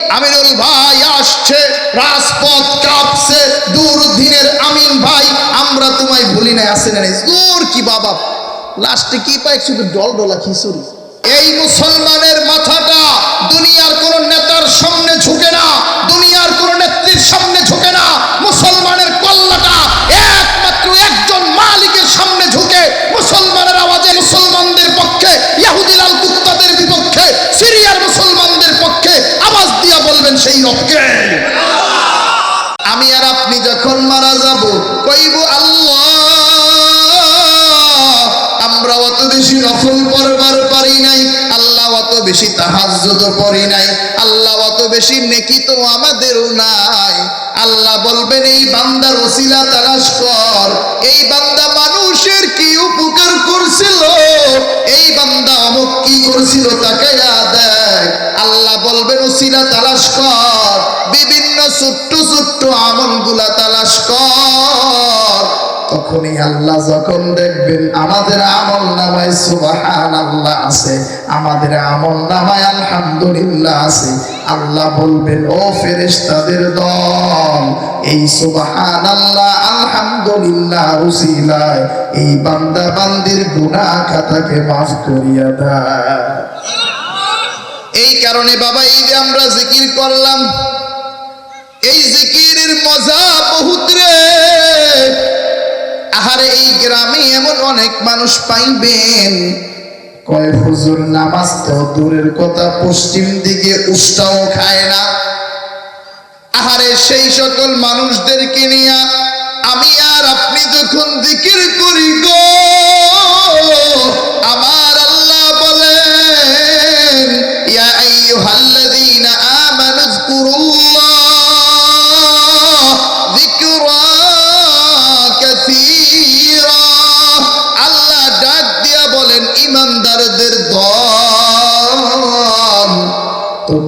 আমিনুল ভাই আসছে, রাজপথ কাঁপছে দূর দিনের আমিন ভাই, আমরা তোমায় ভুলি নাই, আসে না দূর কি বাবা? লাস্টে কি পায়? শুধু ডল ডলা খিচুড়ি। এই মুসলমানের মাথাটা বলবেন আমি আর আপনি যখন মারা যাব, কইব, আল্লাহ, আমরা অত বেশি নফল পড়বার পারি নাই, আল্লাহ অত বেশি তাহাজ্জুদ পড়ি নাই, আল্লাহ অত বেশি নেকি তো আমাদেরও নাই। আল্লাহ বলবেন, এই বান্দার ওসিলা তালাশ কর, এই বান্দা মানুষের কি উপকার করছিল? এই বান্দা অমুক কি করছিল তাকে দেখ। আল্লাহ বলবেন ওসিলা তালাশ কর, বিভিন্ন ছোট্ট ছোট্ট আমলগুলা তালাশ কর। তখনই আল্লাহ যখন দেখবেন আমাদের আমল নামায় সুবাহান আল্লাহ আছে, আমাদের আমল নামায় আলহামদুলিল্লাহ আছে, আল্লাহ বলবেন, ও ফেরেশতাদের দল, এই সুবাহান আল্লাহ আলহামদুলিল্লাহ উসিলায় এই বান্দা বান্দির গুনাহ খাতাকে মাফ করিয়া দেয় এই কারণে বাবা, এই যে আমরা জিকির করলাম, এই জিকিরের মজা বহুত রে। আহারে, এই গ্রামে এমন অনেক মানুষ পাইবেন। কয়, হুজুর, নামাজ তো দূরের কথা, পশ্চিম দিকে উষ্টাও খায় না। আহারে, সেই সকল মানুষদেরকে নিয়ে আমি আর আপনি যখন জিকির করি গো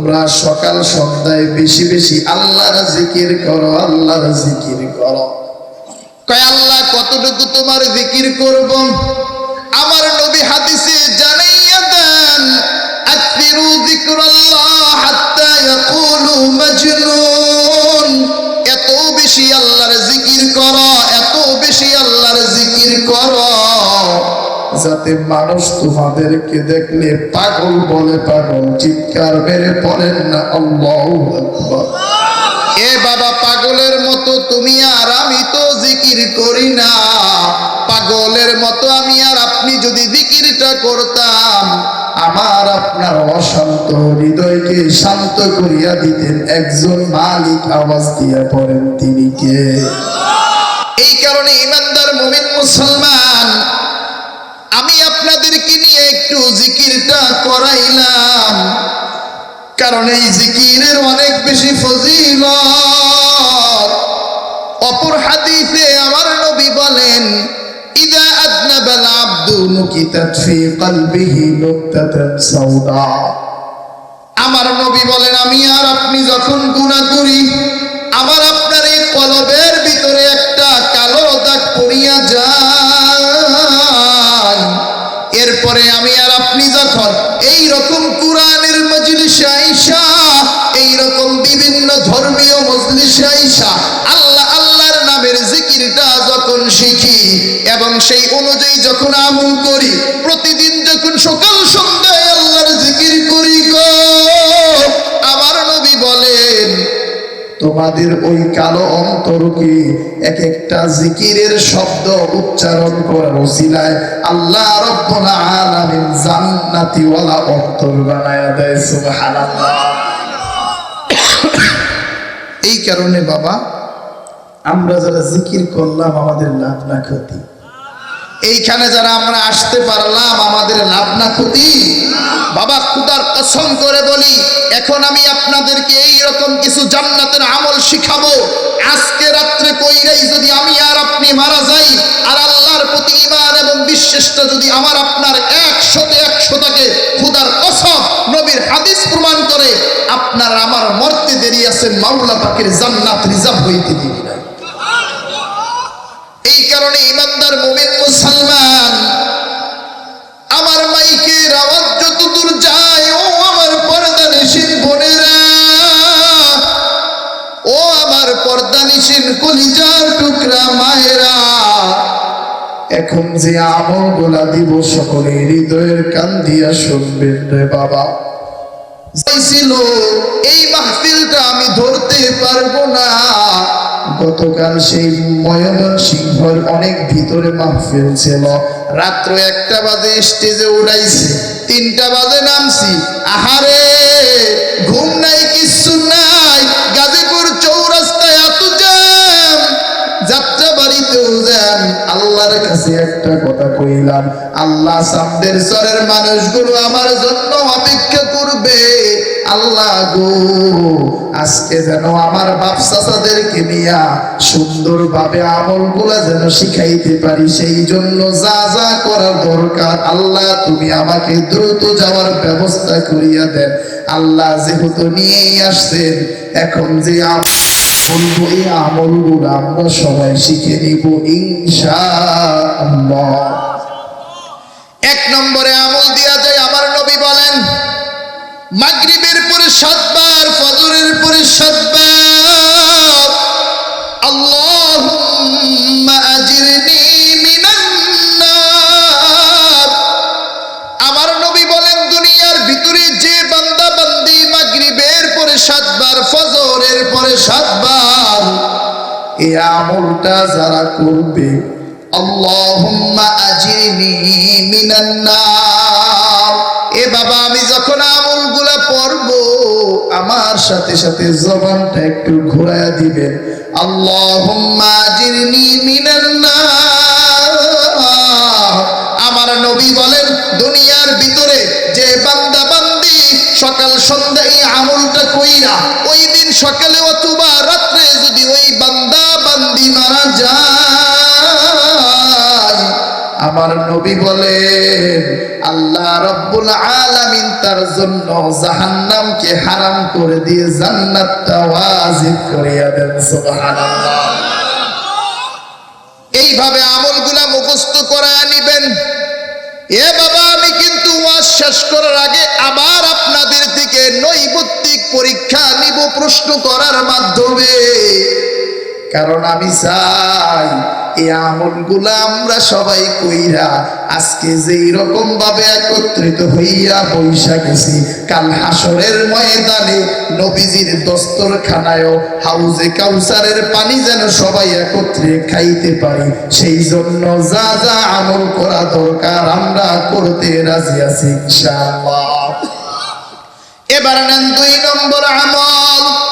তোমরা সকাল সন্ধ্যায় বেশি বেশি আল্লাহর জিকির করো, আল্লাহর জিকির করো। কয়, আল্লাহ, কতটুকু তোমার জিকির করব? আমার নবী হাদিসে জানাইয়া দেন, আকফিরু যিকরাল্লাহ হাত্তা ইয়াকুলু মাজনুন। এত বেশি আল্লাহর জিকির করো, এত বেশি আল্লাহর জিকির করো। যাতে মানুষ তোমাদেরকে দেখলে পাগল বলে পাগল, চিৎকার মেরে পড়েন না, আল্লাহু এ বাবা, পাগলের মতো তুমি আর আমি তো জিকির করি না। পাগলের মতো আমি আর আপনি যদি জিকিরটা করতাম, আমার আপনার অশান্ত হৃদয়কে শান্ত করিয়া দিতেন। একজন মালিক আওয়াজ দিয়া পড়েন তিনি কে? এই কারণে ইমানদার মুমিন মুসলমান আমি আপনাদেরকে নিয়ে একটু জিকিরটা করাইলাম। কারণ এই জিকিরের অনেক বেশি ফজিলত। অপর হাদিসে আমার নবী বলেন আমার নবী বলেন, আমি আর আপনি যখন গুনাহ করি, আমার আপনার এই কলবের ভিতরে একটা কালো দাগ পড়িয়া যায়। এরপরে আমি আর আপনি যখন এই রকম কোরআনের মজলিসে আইসা, এই রকম বিভিন্ন ধর্মীয় মজলিসে আইসা, আল্লাহ আল্লাহর নামের জিকিরটা যখন শিখি এবং সেই অনুযায়ী যখন আমল করি, প্রতিদিন যখন সকাল সন্ধ্যায় আল্লাহর জিকির করি গো তোমাদের ওই কালো অন্তরকে এক একটা জিকিরের শব্দ উচ্চারণ করার ওসিলায় আল্লাহ রব্বুল অন্তর বানায়া দেয় এই কারণে বাবা, আমরা যারা জিকির করলাম, আমাদের লাভ না ক্ষতি। এইখানে যারা আমরা আসতে পারলাম, আমাদের লাভ না ক্ষতি বাবা, খুদার কসম করে বলি, এখন আমি আপনাদেরকে এই রকম কিছু জান্নাতের আমল শিখাবো। আজকে রাত্রে কইরাই যদি আমি আর আপনি মারা যাই, আর আল্লাহর প্রতি ইমান এবং বিশ্বাসটা যদি আমার আপনার একশোতে একশো থাকে, খুদার কসম, নবীর হাদিস প্রমাণ করে আপনার আমার মরতে দেরি আছে, মাওলা পাকের জান্নাত রিজার্ভ হইতে দিবি না এই কারণে ইমানদার মোমেন মুসলমান, আমার মাইকের আওয়াজ যতদূর যায়, ও আমার পর্দা নিশীন বোনেরা, ও আমার পর্দা নিশীন কলিজার টুকরা মায়েরা, এখন যে আমল গোলা দিব সকলে হৃদয়ের কান দিয়া শুনবেন রে বাবা। যাইছিল, এই মাহফিলটা আমি ধরতে পারব না। গতকাল সেই ময়মন সিংহর অনেক ভিতরে মাহফিল ছিল। রাত্র একটা বাজে স্টেজে উড়াইছে তিনটা বাজে নামছি। আহারে, ঘুম নাই, কিচ্ছু নাই। গাজীপুর চৌরাস্তায় এত জ্যাম, যাত্রা বাড়িতেও যান আল্লাহর কাছে একটা কথা কইলাম, আল্লাহ সামদের সরের মানুষগুলো আমার জন্য অপেক্ষা করবে। আল্লাহ গো, আজকে যেন আমার বাপ চাচাদেরকে নিয়া সুন্দরভাবে আমলগুলা যেন শিখাইতে পারি, সেই জন্য যা যা করার দরকার আল্লাহ তুমি আমাকে দ্রুত যাওয়ার ব্যবস্থা করিয়া দেন। আল্লাহ যেহেতু নিয়েই আসছেন, এখন যে বলব, এই আমলগুলো আমরা সবাই শিখে নিব ইনশাআল্লাহ। এক নম্বরে আমল দিয়া যায়, আমার নবী বলেন মাগরিবের পরে সাতবার, ফজরের পরে সাতবার। আল্লাহুম্মা আজিরনি মিনান নার। আমার নবী বলেন, দুনিয়ার ভিতরে যে বান্দা বান্দি মাগরিবের পরে সাতবার, ফজরের পরে সাতবার এই আমলটা যারা করবে, আল্লাহুম্মা আজিরনি মিনান নার। সাথে সাথে জবানটা একটু ঘোরায়া দিবেন। আমার নবী বলেন, দুনিয়ার ভিতরে যে বান্দা বান্দি সকাল সন্ধ্যা এই আমলটা কইরা, ওই দিন সকালে অথবা রাত্রে যদি ওই বান্দা বান্দি মারা যায় আমার নবী বলে আল্লাহ রব্বুল আলামিন তার জন্য জাহান্নামকে হারাম করে দিয়ে জান্নাতটা ওয়াজিব করিয়া দেন, সুবহানাল্লাহ। এইভাবে আমলগুলা মুখস্থ করে নিবেন এ বাবা, আমি কিন্তু ওয়াজ শেষ করার আগে আবার আপনাদের থেকে নৈবত্তিক পরীক্ষা নিব প্রশ্ন করার মাধ্যমে। কারণ আমি চাই, এই আমলগুলা আমরা সবাই কইরা আজকে যেই রকম ভাবে একত্রিত হইয়া বৈশা গেছি, কাল হাসরের ময়দানে নবীজির দস্তরখানায়ও হাউজে কাউসারের পানি যেন সবাই একত্রে খাইতে পারি। সেই জন্য যা যা আমল করা দরকার আমরা করতে রাজি আছি, ইনশাআল্লাহ। এবার নেন দুই নম্বর আমল।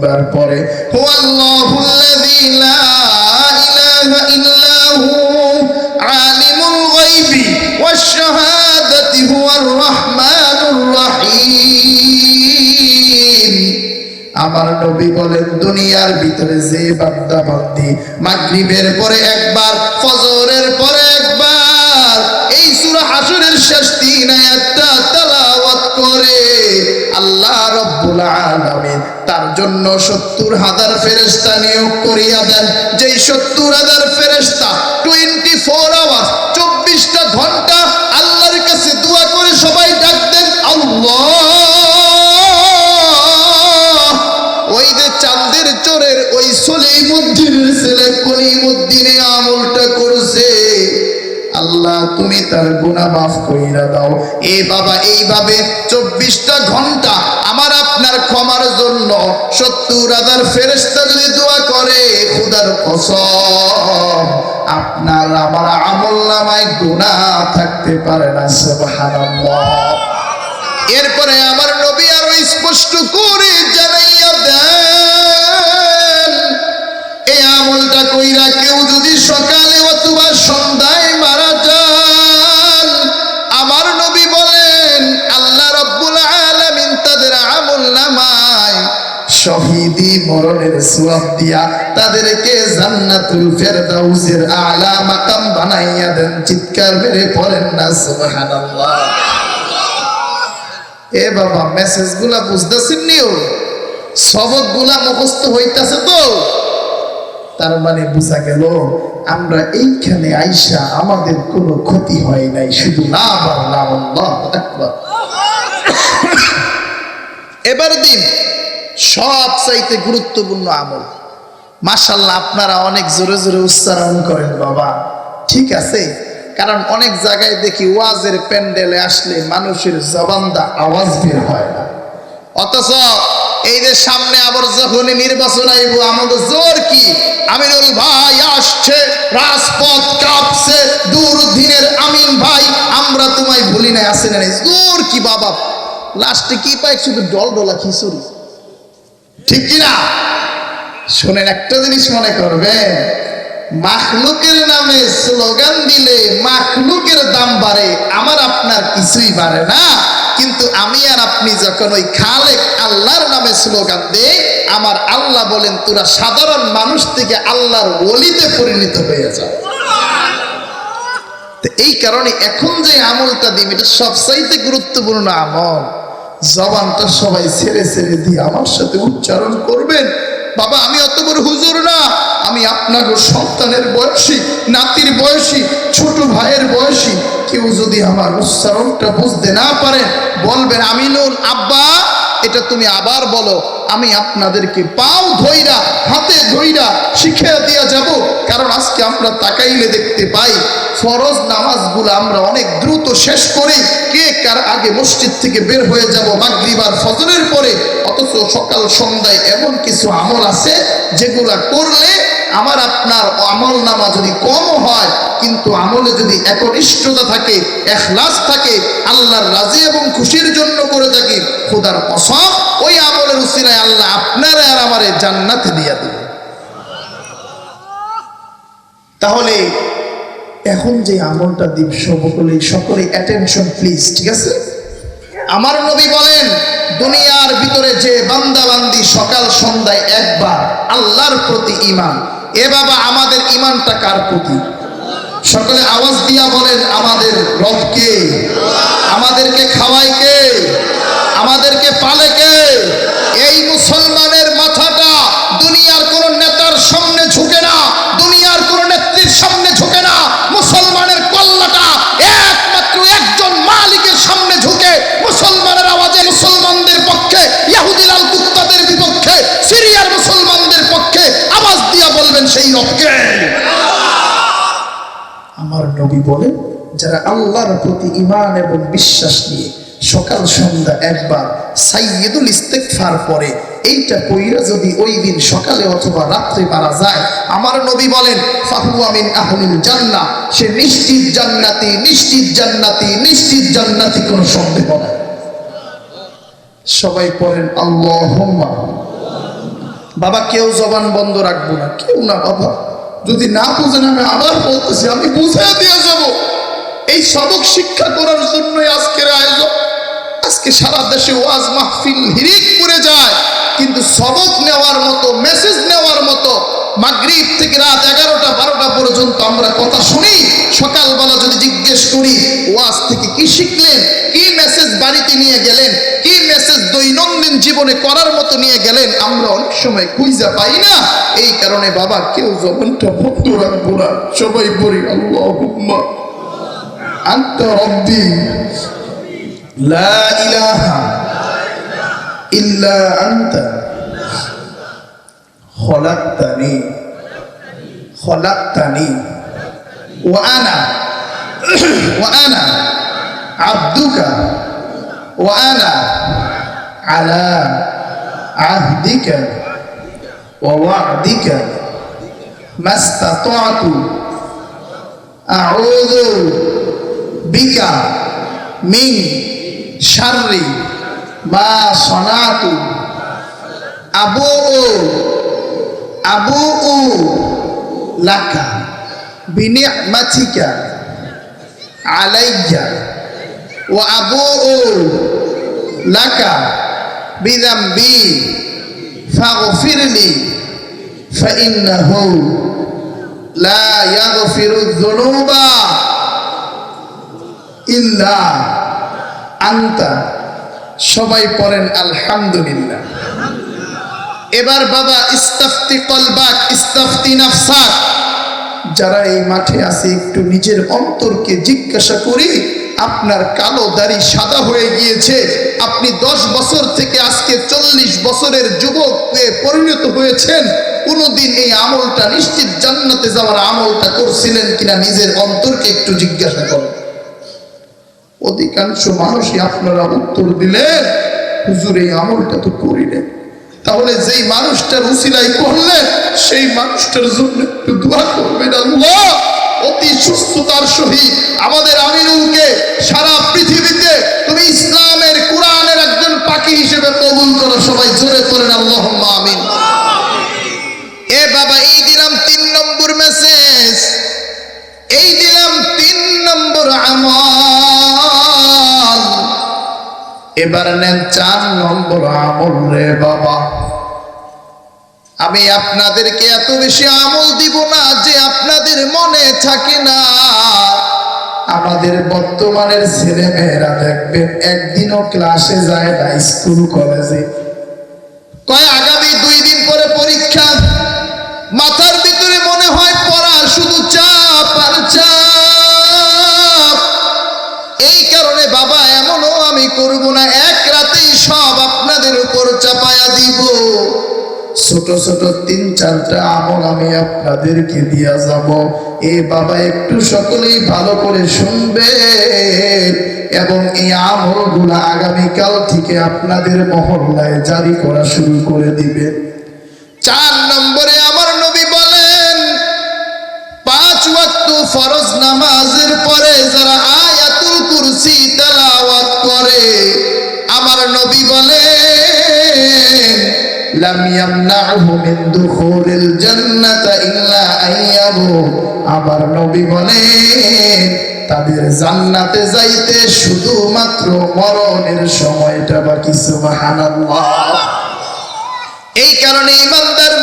তিনবার পরে আমার নবী বলেন, দুনিয়ার ভিতরে যে বান্দা বান্দি মাগরিবের পরে একবার, ফজরের পরে একবার, এই সূরা হাসরের শেষ তিন আয়াতটা তেলাওয়াত করে আল্লাহ রব্বুল আলামিন জন্য সত্তর হাজার ফেরেস্তা নিয়োগ করিয়া দেন। যেই সত্তর হাজার ফেরেস্তা টোয়েন্টি ফোর আওয়ার্স চব্বিশটা ঘণ্টা আল্লাহর কাছে দোয়া করে সবাই ডাক দেন, আল্লাহ! ওই যে চাঁদের চোরের ওই সলিমুদ্দিনের ছেলে কলিমুদ্দিনে তুমি তার গুনাহ মাফ কইরা দাও। এ বাবা, এইভাবে চব্বিশটা ঘণ্টা আমার আপনার ক্ষমার জন্য সত্তর হাজার ফেরেস্তা যদি দোয়া করে, খুদার কসম, আপনার আমার আমল নামায় গুনাহ থাকতে পারে না এরপরে আমার নবী আরও স্পষ্ট করে জানাইয়া দেন, এই আমলটা কইরা কেউ যদি সকালে অথবা সন্ধ্যায় মারা শহীদি মরণের সুয়াব দিয়া তাদেরকে জান্নাতুল ফেরদাউসের আলা মাকাম বানাইয়া দেন। চিৎকার মেরে পড়েন না, সুবহানাল্লাহ। এ বাবা মেসেজগুলা বুঝতেছেন নিও সবকগুলা মুখস্থ হইতাছে তো। তার মানে বোঝা গেল, আমরা এইখানে আইসা আমাদের কোনো ক্ষতি হয় নাই, শুধু না আল্লাহ এবার দিন সব চাইতে গুরুত্বপূর্ণ আমল। মাশাল্লাহ আপনারা অনেক জোরে জোরে উচ্চারণ করেন, বাবা। ঠিক আছে? কারণ অনেক জায়গায় দেখি ওয়াজের প্যান্ডেলে আসলে মানুষের জবানদা আওয়াজ বের হয় না। অথচ এই যে সামনে আবার যখনই নির্বাচন আইব, আমাদের জোর কি? আমিনুল ভাই আসছে, রাজপথ কাঁপছে দূর দিনের আমিন ভাই, আমরা তোমায় ভুলি নাই, আসে না জোর কি, বাবা? লাস্টে কি পাই শুধু ডল ডলা খিচুড়ি। ঠিক কিনা? শোনেন, একটা জিনিস মনে করবেন মাখলুকের নামে স্লোগান দিলে মাখলুকের দাম বাড়ে, আমার আপনার কিছুই বাড়ে না। কিন্তু আমি আর আপনি যখন ওই খালেক আল্লাহর নামে স্লোগান দেই, আমার আল্লাহ বলেন, তোরা সাধারণ মানুষ থেকে আল্লাহর ওলিতে পরিণত হয়ে যাও এই কারণে এখন যে আমলটা দিই, এটা সবচাইতে গুরুত্বপূর্ণ আমল। জবানটা সবাই ছেড়ে ছেড়ে দিয়ে আমার সাথে উচ্চারণ করবেন। বাবা, আমি অত বড় হুজুর না। আমি আপনার সন্তানের বয়সী, নাতির বয়সী, ছোট ভাইয়ের বয়সী। কেউ যদি আমার উচ্চারণটা বুঝতে না পারে, বলবেন, আমিনুল আব্বা এটা তুমি আবার বলো, আমি আপনাদেরকে পাও ধইরা, হাতে ধইরা শিখিয়ে দিয়া যাব। কারণ আজকে আমরা তাকাইলে দেখতে পাই, ফরজ নামাজগুলো আমরা অনেক দ্রুত শেষ করি কে কার আগে মসজিদ থেকে বের হয়ে যাব মাগরিবার ফজরের পরে। অথচ সকাল সন্ধ্যায় এমন কিছু আমল আছে যেগুলা করলে আমার আপনার আমল নামা যদি কম হয়, কিন্তু আমলে যদি একনিষ্ঠতা থাকে, এখলাস থাকে, আল্লাহর রাজি এবং খুশির জন্য করে থাকি, খোদার কসম, ওই আমলের উসিলায় আল্লাহ আপনারা আর আমারে জান্নাতে দিয়া দেবে। তাহলে এখন যে আমলটা দিব সকলে সকলে অ্যাটেনশন প্লিজ ঠিক আছে? আমার নবী বলেন, দুনিয়ার ভিতরে যে বান্দাবান্দি সকাল সন্ধ্যায় একবার, আল্লাহর প্রতি ইমান এ বাবা আমাদের ইমানটা কার প্রতি সকলে আওয়াজ দিয়া বলেন আমাদের রবকে আমাদেরকে যারা আল্লাহর প্রতি ইমান এবং বিশ্বাস নিয়ে সকাল সন্ধ্যা একবার সাইয়দুল ইস্তেকফার পরে এইটা কইরা যদি ওই দিন সকালে অথবা রাত্রে মারা যায়, আমার নবী বলেন ফাহু আমিন আহলিল জান্নাহ সে নিশ্চিত জান্নাতি নিশ্চিত জান্নাতি নিশ্চিত জান্নাতি, কোনো সন্দেহ নাই। সবাই পড়েন, আল্লাহুম্মা বাবা, কেউ জবান বন্ধ রাখব না, কেউ না, বাবা। যদি না বুঝেন আমি আবার বলতেছি, আমি বুঝাই দিয়ে যাব। এই সবক শিক্ষা করার জন্যই আজকের আয়োজন। আজকে সারা দেশে ওয়াজ মাহফিল হিরিক করে যায়, কিন্তু সবক নেওয়ার মতো, মেসেজ নেওয়ার মতো, মাগরিব থেকে রাত এগারোটা, বারোটা পর্যন্ত আমরা কথা শুনি। সকালবেলা যদি জিজ্ঞেস করি, ওয়াজ থেকে কি শিখলেন, কি মেসেজ বাড়িতে নিয়ে গেলেন, কি মেসেজ দৈনন্দিন জীবনে করার মতো নিয়ে গেলেন, আমরা অনেক সময় খুঁজা পাই না। এই কারণে বাবা, কেউ জবানটা বন্ধ রাখব না। সবাই বলি আল্লাহ أنت ربي. لا إله إلا أنت. خلقتني. خلقتني. وأنا. وأنا عبدك. وأنا على عهدك. ووعدك. ما استطعت. أعوذ বিকা মিন শাররি মা সনাতু আবু আবু লাকা বিনি'মাতিকা আলাইয়া ওয়া আবু লাকা বিযামবি ফাগফিরলি ফাইন্নাহু লা ইয়াগফিরু যুনুবা আনতা, সবাই পড়েন আলহামদুলিল্লাহ। এবার বাবা, ইস্তাফতি কলবাক, ইস্তাফতি নাফসাক। যারা এই মাঠে একটু নিজের অন্তরকে জিজ্ঞাসা করি, আপনার কালো দাড়ি সাদা হয়ে গিয়েছে। আপনি দশ বছর থেকে আজকে চল্লিশ বছরের যুবকে পরিণত হয়েছেন। কোনোদিন এই আমলটা নিশ্চিত জান্নাতে যাওয়ার আমলটা করছিলেন কিনা নিজের অন্তরকে একটু জিজ্ঞাসা করেন। অধিকাংশ মানুষই আপনারা উত্তর দিলেন হুজুর, এই আমলটা তো করিলেন তাহলে যেই মানুষটার উসিলাই করলেন সেই মানুষটার জন্য একটু দোয়া করবেন আল্লাহ। অতি সুস্থতার সহিত আমাদের আমিনুলকে সারা পৃথিবীতে তুমি ইসলামের কোরআনের একজন পাখি হিসেবে কবুল করো। সবাই জোরে করেন আল্লাহ আমিন। এ বাবা, এই দিলাম তিন নম্বর মেসেজ। এই দিলাম তিন নম্বর আমল। এবার নেন চার নম্বর আমল রে বাবা। আমি আপনাদেরকে এত বেশি আমল দিব না যে আপনাদের মনে থাকে না। আমাদের বর্তমানের ছেলে মেয়েরা দেখবেন একদিনও ক্লাসে যায় না, স্কুল, কলেজে। কয়, আগামী দুই দিন পরে পরীক্ষা। মাথার ভিতরে মনে হয় পড়া শুধু চাপ আর চাপ। এই কারণে বাবা, এমনও আমি করব না, এক রাতেই সব আপনাদের উপর চাপায়া দিব। ছোট ছোট তিন, চারটা আমল আমি আপনাদেরকে দিয়া যাব। এ বাবা, একটু সকলেই ভালো করে শুনবেন এবং এই আমলগুলো আগামীকাল থেকে আপনাদের মহল্লায় জারি করা শুরু করে দিবে। চার নম্বরে আমার নবী বলেন, পাঁচ ওয়াক্ত ফরজ নামাজের পরে যারা আয়াতুল কুরসি তেলাওয়াত করে আমার নবী বলে আমার নবী বলেন, তাদের জান্নাতে যাইতে শুধুমাত্র মরণের সময়টা বাকি, সুবহানাল্লাহ। এই কারণে ইমানদার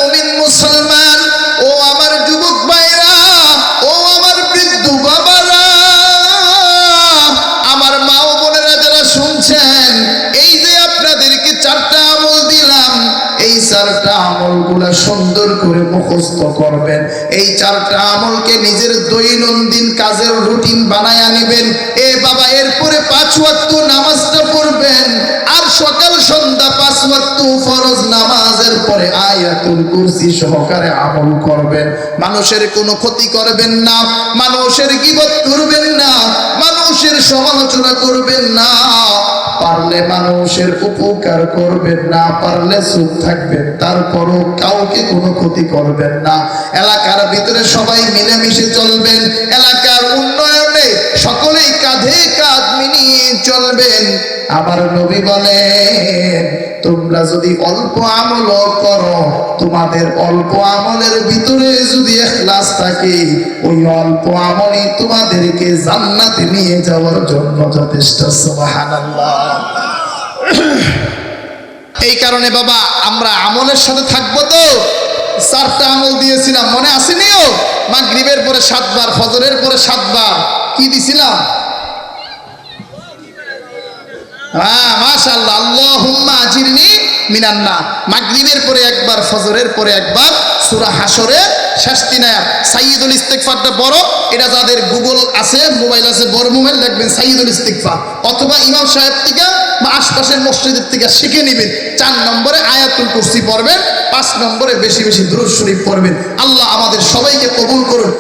সুন্দর করে মুখস্থ করবেন। এই চারটা আমলকে নিজের দৈনন্দিন কাজের রুটিন বানায় নেবেন। এ বাবা, এরপরে পাঁচ ওয়াক্ত নামাজটা পড়বেন। আর সকাল সন্ধ্যা পাঁচ ওয়াক্ত ফরজ নামাজের পরে আয়াতুল কুরসি সহকারে আমল করবেন। মানুষের কোনো ক্ষতি করবেন না, মানুষের গিবত করবেন না, মানুষের সমালোচনা করবেন না। পারলে মানুষের উপকার করবেন না, পারলে চুপ থাকবেন, তারপরও কাউকে কোনো ক্ষতি করবেন না। এলাকার ভিতরে সবাই মিলেমিশে চলবেন, এলাকার সকলেই কাঁধে কাঁধ মিলিয়ে চলবেন। আমার নবী বলেন, তোমরা যদি অল্প আমল করো, তোমাদের অল্প আমলের ভিতরে যদি এখলাস থাকে, ওই অল্প আমলই তোমাদেরকে জান্নাতে নিয়ে যাওয়ার জন্য যথেষ্ট। সুবহানাল্লাহ। এই কারণে বাবা, আমরা আমলের সাথে থাকব তো? চারটা আমল দিয়েছিলাম, মনে আসেনিও মাগরিবের পরে সাতবার, ফজরের পরে সাতবার, কি দিছিলাম? হ্যাঁ মাশাল্লাহ আল্লাহুম্মা আজিরনি মিনান্না মাগরিবের পরে একবার, ফজরের পরে একবার, সূরা হাসরে শেষ তিন আয়াত সাইয়্যিদুল ইস্তিগফারটা বড় এটা যাদের গুগল আছে, মোবাইল আছে, বড় মোবাইল দেখবেন, সাইয়্যিদুল ইস্তিগফার। অথবা ইমাম সাহেব থেকে বা আশপাশের মসজিদের থেকে শিখে নেবেন। চার নম্বরে আয়াতুল কুরসি পড়বেন, পাঁচ নম্বরে বেশি বেশি দুরূদ শরীফ পড়বেন। আল্লাহ আমাদের সবাইকে কবুল করুন